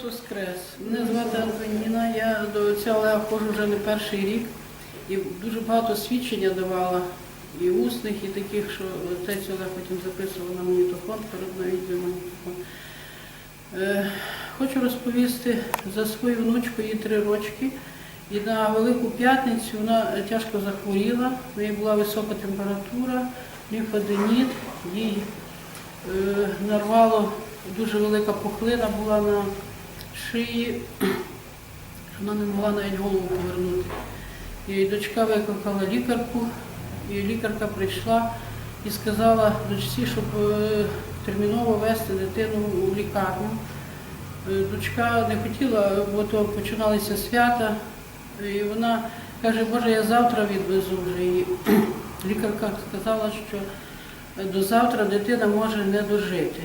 Христос Воскрес! Мене звати Антоніна, я до отця Олега ходжу вже не перший рік і дуже багато свідчення давала, і усних, і таких, що отець Олег потім записував на магнітофон, перед на відеомагнітофон. Е, Хочу розповісти за свою внучку, їй три рочки. І на Велику П'ятницю вона тяжко захворіла, в неї була висока температура, лімфоденіт, їй е, нарвало дуже велика пухлина була на шиї, вона не могла навіть голову повернути. І дочка викликала лікарку, і лікарка прийшла і сказала дочці, щоб е, терміново вести дитину у лікарню. Е, Дочка не хотіла, бо то починалися свята, і вона каже, Боже, я завтра відвезу вже її. Лікарка сказала, що до завтра дитина може не дожити.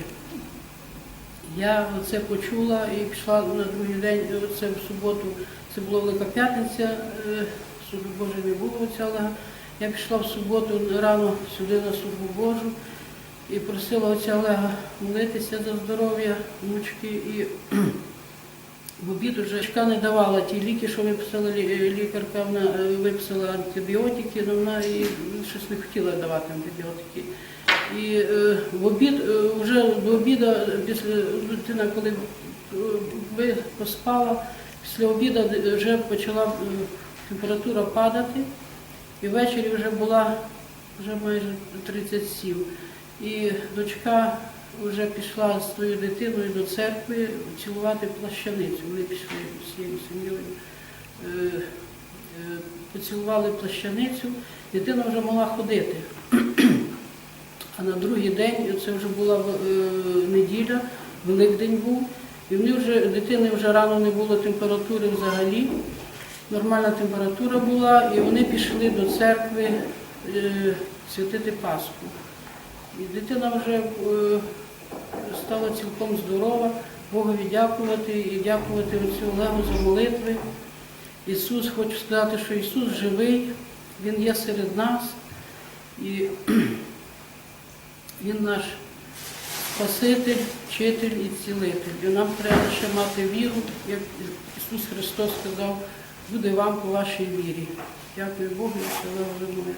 Я це почула і пішла на другий день, це в суботу, це була Велика П'ятниця, е, суду Божий не було отця Олега. Я пішла в суботу рано сюди на службу Божу і просила отця Олега молитися за здоров'я внучки. І в обід уже дочка не давала ті ліки, що виписала лікарка, вона е, виписала антибіотики, але вона і щось не хотіла давати антибіотики. І е, в обід, е, вже до обіду, після дитина, коли е, поспала, після обіду вже почала е, температура падати, і ввечері вже була вже майже 37. І дочка вже пішла з тою дитиною до церкви цілувати плащаницю. Вони пішли всією сім'єю. е, е, Поцілували плащаницю, дитина вже могла ходити. А на другий день, це вже була е, неділя, Великдень був, і в вже дитини вже рано не було температури взагалі. Нормальна температура була, і вони пішли до церкви е, святити Пасху. І дитина вже е, стала цілком здорова, Богові дякувати і дякувати отцю Олегу за молитви. Ісус, хочу сказати, що Ісус живий, Він є серед нас. І він наш Спаситель, вчитель і цілитель. І нам треба ще мати віру, як Ісус Христос сказав, буде вам по вашій вірі. Дякую Богу і слава молитві.